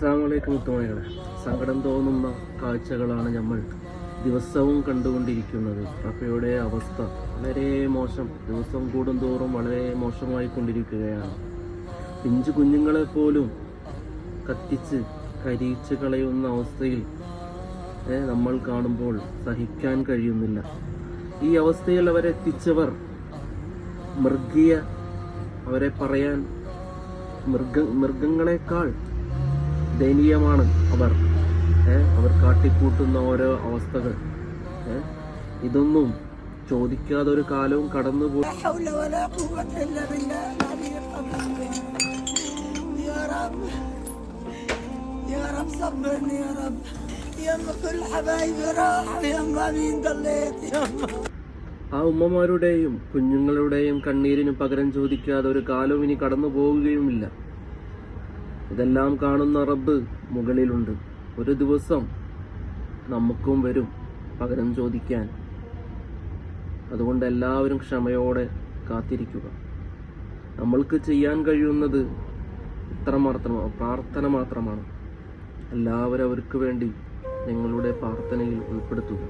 അസ്സാമലൈക്കും മുത്തുമണികളെ സങ്കടം തോന്നുന്ന കാഴ്ചകളാണ് നമ്മൾ ദിവസവും കണ്ടുകൊണ്ടിരിക്കുന്നത്. റഫയുടെ അവസ്ഥ വളരെ മോശം. ദിവസം കൂടുന്തോറും വളരെ മോശമായി കൊണ്ടിരിക്കുകയാണ് പിഞ്ചു കുഞ്ഞുങ്ങളെ പോലും കത്തിച്ച് കരിയിച്ച് കളയുന്ന അവസ്ഥയിൽ നമ്മൾ കാണുമ്പോൾ സഹിക്കാൻ കഴിയുന്നില്ല. ഈ അവസ്ഥയിൽ അവരെ എത്തിച്ചവർ മൃഗീയ അവരെ പറയാൻ മൃഗ മൃഗങ്ങളെക്കാൾ ദയനീയമാണ് അവർ. അവർ കാട്ടിക്കൂട്ടുന്ന ഓരോ അവസ്ഥകൾ. ഇതൊന്നും ചോദിക്കാതെ ഒരു കാലവും കടന്നു പോയി ആ ഉമ്മമാരുടെയും കുഞ്ഞുങ്ങളുടെയും കണ്ണീരിനു പകരം ചോദിക്കാതെ ഒരു കാലവും ഇനി കടന്നു പോവുകയുമില്ല ഇതെല്ലാം കാണുന്ന റബ്ബ് മുകളിലുണ്ട്. ഒരു ദിവസം നമുക്കും വരും പകരം ചോദിക്കാൻ. അതുകൊണ്ട് എല്ലാവരും ക്ഷമയോടെ കാത്തിരിക്കുക. നമ്മൾക്ക് ചെയ്യാൻ കഴിയുന്നത് ഇത്ര മാത്രമാണ് പ്രാർത്ഥന മാത്രമാണ്. എല്ലാവരും അവർക്ക് വേണ്ടി നിങ്ങളുടെ പ്രാർത്ഥനയിൽ ഉൾപ്പെടുത്തുക.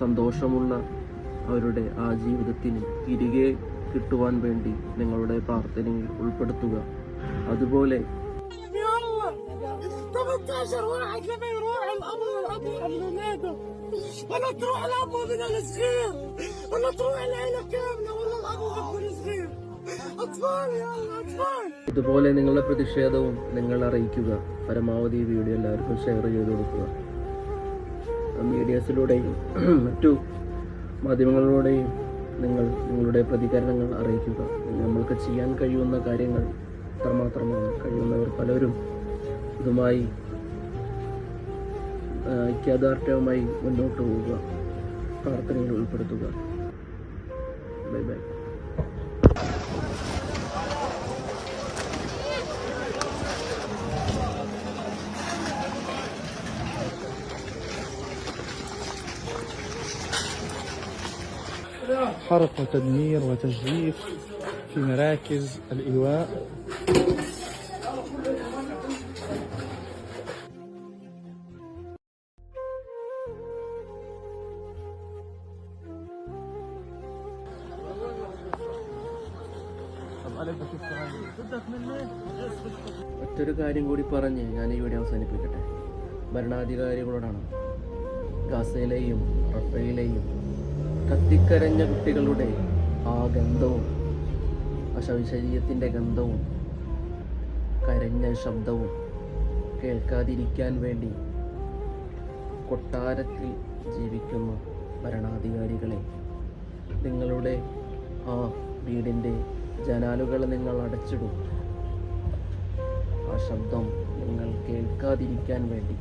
സന്തോഷമുള്ള അവരുടെ ആ ജീവിതത്തിന് തിരികെ കിട്ടുവാൻ വേണ്ടി നിങ്ങളുടെ പ്രാർത്ഥനയിൽ ഉൾപ്പെടുത്തുക. അതുപോലെ يا الله 18 واحد لما يروح الاب والاب ولاده ولا تروح الاب من الصغير ولا تروح العيله كامله ولا الاب والاب الصغير اطفال يا الله اطفال ഇതുപോലെ നിങ്ങളുടെ പ്രതിഷേധവും നിങ്ങൾ അറിയിക്കുക പരമാവധി ഈ വീഡിയോ എല്ലാവർക്കും ഷെയർ ചെയ്ത് കൊടുക്കുക മീഡിയസിലൂടെയും മറ്റു മാധ്യമങ്ങളിലൂടെയും നിങ്ങൾ നിങ്ങളുടെ പ്രതികരണങ്ങൾ അറിയിക്കുക നമ്മൾക്ക് ചെയ്യാൻ കഴിയുന്ന കാര്യങ്ങൾ ഇത്രമാത്രമാണ് കഴിയുന്നവർ പലരും ഇതുമായി ആ, ഐക്യദാർഢ്യവുമായി മുന്നോട്ട് പോവുക പ്രാർത്ഥനയിൽ ഉൾപ്പെടുത്തുക ബൈ ബൈ حرق وتدمير وتجريف في مراكز الإيواء മറ്റൊരു കാര്യം കൂടി പറഞ്ഞ് ഞാൻ ഈ വീഡിയോ അവസാനിപ്പിക്കട്ടെ ഭരണാധികാരികളോടാണ് ഗാസയിലെയും റഫയിലെയും കത്തിക്കരഞ്ഞ കുട്ടികളുടെ ആ ഗന്ധവും ആ ശരീരത്തിന്റെ ഗന്ധവും കരഞ്ഞ ശബ്ദവും കേൾക്കാതിരിക്കാൻ വേണ്ടി കൊട്ടാരത്തിൽ ജീവിക്കുന്ന ഭരണാധികാരികളെ നിങ്ങളുടെ ആ വീടിന്റെ ജനാലുകൾ നിങ്ങൾ അടച്ചിടും. ആ ശബ്ദം നിങ്ങൾ കേൾക്കാതിരിക്കാൻ വേണ്ടി